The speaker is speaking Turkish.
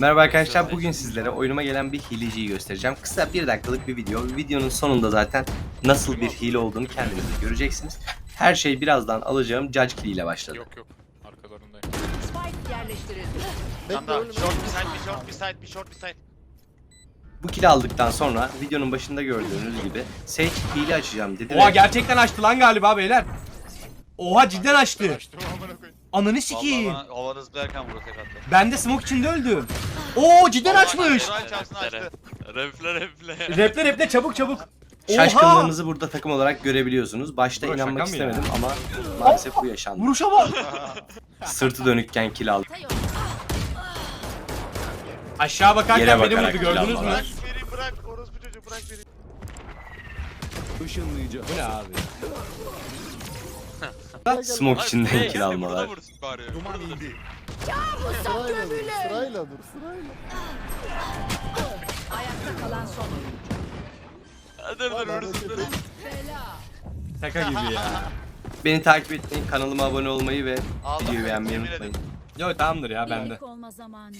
Merhaba arkadaşlar bugün sizlere oyunuma gelen bir hileciyi göstereceğim. Kısa bir dakikalık bir video. Videonun sonunda zaten nasıl bir hile olduğunu kendiniz göreceksiniz. Her şey birazdan alacağım Judge Key ile başladı. Yok yok. Arkalarındayım. Spike yerleştirildi. Tam da short bir side bir short bir side bir short bir side. Bu kili aldıktan sonra videonun başında gördüğünüz gibi Sage hile açacağım dedi. Oha ve gerçekten açtı lan galiba beyler. Oha cidden açtı. Açtım amına koyayım. Ananı sikeyim. Vallahi bana havanı zıplarken vurdu tek attı. Ben de smoke içinde öldüm. Oo cidden açmış. Kur'an çarpsın açtı. Refle refle. Reple reple çabuk çabuk. Oha. Şaşkınlığınızı burada takım olarak görebiliyorsunuz. Başta Bro, inanmak şaka mı ya? istemedim ama maalesef bu yaşandı. Vuruşa bak. Sırtı dönükken kill aldım. Aşağı bakarken Yere beni bakarak vurdu gördünüz mü? Bırak beni bırak orospu çocuğu bırak beni. Bu ne abi? Smoke içinden kill almalar. Duman indi. Sırayla dur, sırayla dur, sırayla. Ayakta kalan son oyuncu. Dur dur Hadi, vurursun dur. Şaka gibi ya. Beni takip etmeyi, kanalıma abone olmayı ve videoyu beğenmeyi yemin unutmayın. Yo tamamdır ya bende. Yük olma zamanı.